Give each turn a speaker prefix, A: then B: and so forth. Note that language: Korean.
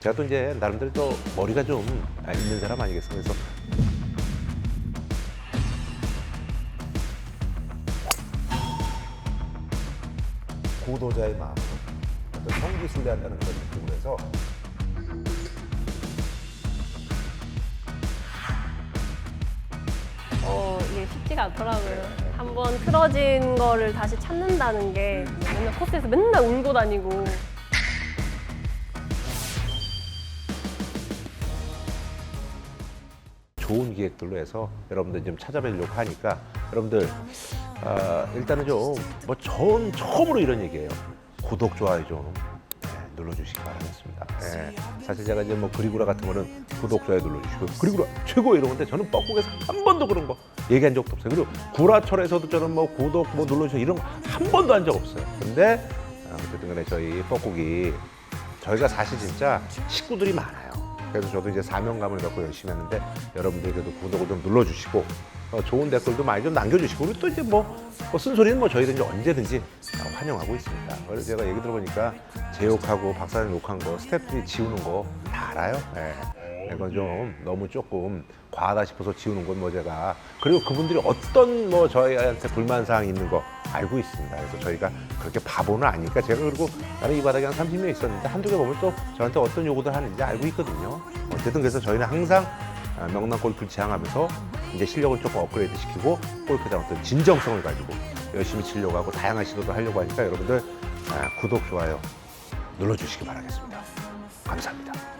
A: 제가 또 이제 나름대로 또 머리가 좀 있는 사람 아니겠습니까? 그래서 구도자의 마음, 어떤 성기순례한다는 그런 느낌으로 해서
B: 어, 이게 쉽지가 않더라고요. 한번 틀어진 거를 다시 찾는다는 게 맨날 코스에서 맨날 울고 다니고
A: 좋은 기획들로 해서 여러분들 좀 찾아뵈려고 하니까 여러분들 아, 일단은 좀뭐 처음 처음으로 이런 얘기예요. 구독 좋아요 좀 네, 눌러주시기 바라겠습니다. 네, 사실 제가 이제 뭐 그리구라 같은 거는 구독 좋아요 눌러주시고 그리구라 최고 이런 건데 저는 뻐꾸에서 한 번도 그런 거 얘기한 적도 없어요. 그리고 구라철에서도 저는 뭐 구독 뭐 눌러주시고 이런 거 한 번도 한 적 없어요. 근데 아, 어쨌든 간에 저희 뻐꾸기 저희가 사실 진짜 식구들이 많아요. 그래서 저도 이제 사명감을 갖고 열심히 하는데 여러분들께도 구독을 좀 눌러주시고 어, 좋은 댓글도 많이 좀 남겨주시고 그리고 또 이제 뭐, 뭐 쓴소리는 뭐 저희들이 언제든지 어, 환영하고 있습니다. 그래서 제가 얘기 들어보니까 제 욕하고 박사님 욕한 거 스태프들이 지우는 거 다 알아요. 예. 이건 좀 너무 조금 과하다 싶어서 지우는 건 뭐 제가 그리고 그분들이 어떤 뭐 저희한테 불만 사항이 있는 거 알고 있습니다. 그래서 저희가 그렇게 바보는 아니니까 제가 그리고 나는 이 바닥에 한 30명 있었는데 한두 개 보면 또 저한테 어떤 요구들 하는지 알고 있거든요. 어쨌든 그래서 저희는 항상 아, 명랑 골프를 지향하면서 이제 실력을 조금 업그레이드 시키고 골프에 대한 어떤 진정성을 가지고 열심히 치려고 하고 다양한 시도도 하려고 하니까 여러분들 아, 구독, 좋아요 눌러주시기 바라겠습니다. 감사합니다.